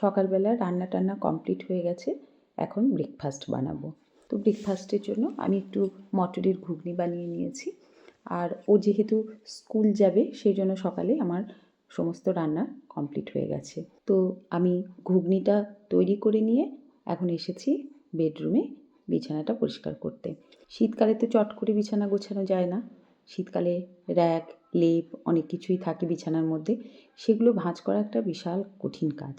সকালবেলা রান্না টান্না কমপ্লিট হয়ে গেছে, এখন ব্রেকফাস্ট বানাবো। তো ব্রেকফাস্টের জন্য আমি একটু মটরের ঘুগনি বানিয়ে নিয়েছি। আর ও যেহেতু স্কুল যাবে, সেই জন্য সকালে আমার সমস্ত রান্না কমপ্লিট হয়ে গেছে। তো আমি ঘুগনিটা তৈরি করে নিয়ে এখন এসেছি বেডরুমে বিছানাটা পরিষ্কার করতে। শীতকালে তো চট করে বিছানা গোছানো যায় না। শীতকালে র্যাক লেপ অনেক কিছুই থাকে বিছানার মধ্যে। সেগুলো ভাঁজ করা একটা বিশাল কঠিন কাজ।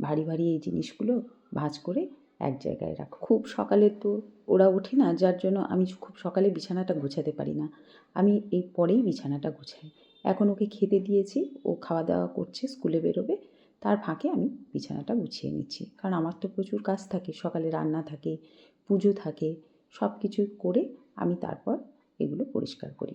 ভারী ভারী এই জিনিসগুলো ভাঁজ করে এক জায়গায় রাখো। খুব সকালে তো ওরা ওঠে না, যার জন্য আমি খুব সকালে বিছানাটা গোছাতে পারি না। আমি এই পরেই বিছানাটা গোছাই। এখন ওকে খেতে দিয়েছি, ও খাওয়া দাওয়া করছে, স্কুলে বেরোবে, তার ফাঁকে আমি বিছানাটা গুছিয়ে নিচ্ছি। কারণ আমার তো প্রচুর কাজ থাকে, সকালে রান্না থাকে, পুজো থাকে সব কিছু করে আমি তারপর এগুলো পরিষ্কার করি।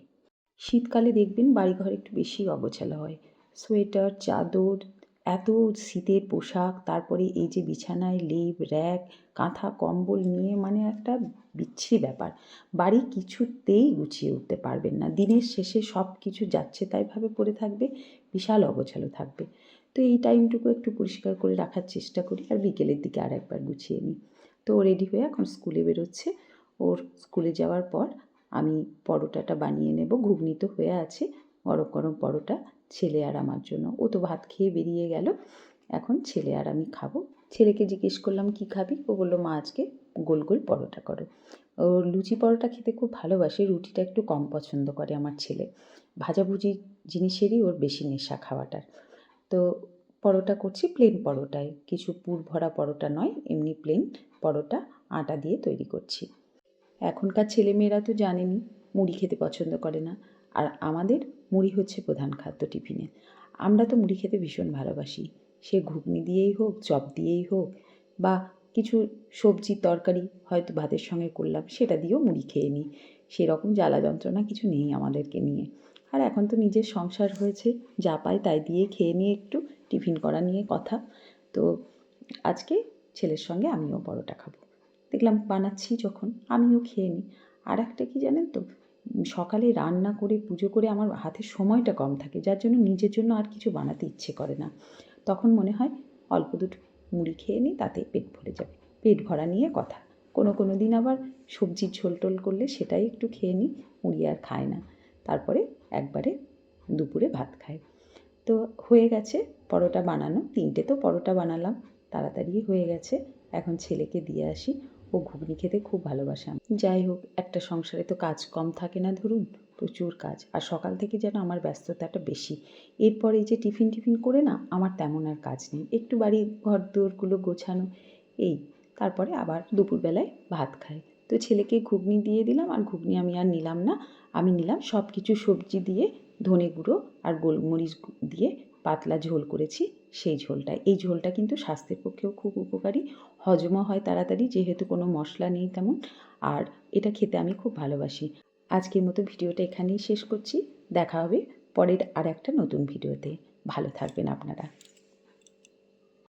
শীতকালে দেখবেন বাড়িঘর একটু বেশি অগোছালো হয়। সোয়েটার, চাদর এত শীতের পোশাক, তারপরে এই যে বিছানায় লেপ, র্যাক, কাঁথা, কম্বল নিয়ে মানে একটা বিচ্ছিরি ব্যাপার। বাড়ি কিছুতেই গুছিয়ে উঠতে পারবেন না। দিনের শেষে সব কিছু যাচ্ছে তাইভাবে পড়ে থাকবে, বিশাল অগোছালো থাকবে। তো এই টাইমটুকু একটু পরিষ্কার করে রাখার চেষ্টা করি আর বিকেলের দিকে আর একবার গুছিয়ে নিই। তো রেডি হয়ে এখন স্কুলে বেরোচ্ছে। ওর স্কুলে যাওয়ার পর আমি পরোটাটা বানিয়ে নেব। ঘুগনি তো হয়ে আছে। গরম গরম পরোটা, ছেলে আর আমার জন্য। ও তো ভাত খেয়ে বেরিয়ে গেল। এখন ছেলে আর আমি খাব। ছেলেকে জিজ্ঞেস করলাম, কি খাবি? ও বলল, মা, আজকে গোল গোল পরোটা করো। ও লুচি পরোটা খেতে খুব ভালোবাসে। রুটিটা একটু কম পছন্দ করে আমার ছেলে। ভাজাভুজি জিনিসেরই ওর বেশি নেশা খাওয়াটার। তো পরোটা করছি প্লেন পরোটায়। কিছু পুর ভরা পরোটা নয়, এমনি প্লেন পরোটা, আটা দিয়ে তৈরি করছি। এখনকার ছেলেমেয়েরা তো জানেনি, মুড়ি খেতে পছন্দ করে না। আর আমাদের মুড়ি হচ্ছে প্রধান খাদ্য টিফিনে। আমরা তো মুড়ি খেতে ভীষণ ভালোবাসি। সে ঘুগনি দিয়েই হোক, চপ দিয়েই হোক, বা কিছু সবজি তরকারি, হয়তো ভাতের সঙ্গে করলাম, সেটা দিয়েও মুড়ি খেয়ে নিই। সেরকম জ্বালা যন্ত্রণা কিছু নেই আমাদেরকে নিয়ে। আর এখন তো নিজের সংসার হয়েছে, যা পাই তাই দিয়ে খেয়ে নিয়ে একটু টিফিন করা নিয়ে কথা। তো আজকে ছেলের সঙ্গে আমিও পরোটা খাব। দেখলাম বানাচ্ছি যখন, আমিও খেয়ে নিই। আর একটা কি জানেন তো সকালে রান্না করে পুজো করে আমার হাতে সময়টা কম থাকে, যার জন্য নিজের জন্য আর কিছু বানাতে ইচ্ছে করে না। তখন মনে হয় অল্প দুটো মুড়ি খেয়ে নিই, তাতে পেট ভরে যাবে। পেট ভরা নিয়ে কথা। কোনো কোনো দিন আবার সবজির ঝোল টোল করলে সেটাই একটু খেয়ে নিই, মুড়ি আর খায় না। তারপরে একবারে দুপুরে ভাত খায় তো হয়ে গেছে পরোটা বানানো, তিনটে তো পরোটা বানালাম, তাড়াতাড়ি হয়ে গেছে। এখন ছেলেকে দিয়ে আসি। ও ঘুগনি খেতে খুব ভালোবাসে। যাই হোক, একটা সংসারে তো কাজ কম থাকে না ধরুন, প্রচুর কাজ। আর সকাল থেকে যেন আমার ব্যস্ততাটা বেশি। এরপর যে টিফিন টিফিন করে না, আমার তেমন আর কাজ নেই। একটু বাড়ি ঘর দোরগুলো গোছানো, এই। তারপরে আবার দুপুরবেলায় ভাত খাই। তো ছেলেকে ঘুগনি দিয়ে দিলাম, আর ঘুগনি আমি আর নিলাম না। আমি নিলাম সব কিছু সবজি দিয়ে ধনে গুঁড়ো আর গোলমরিচ দিয়ে পাতলা ঝোল করেছি, সেই ঝোলটা। এই ঝোলটা কিন্তু স্বাস্থ্যের পক্ষেও খুব উপকারী। হজমও হয় তাড়াতাড়ি, যেহেতু কোনো মশলা নেই তেমন। আর এটা খেতে আমি খুব ভালোবাসি। আজকের মতো ভিডিওটা এখানেই শেষ করছি। দেখা হবে পরের আর একটা নতুন ভিডিওতে। ভালো থাকবেন আপনারা।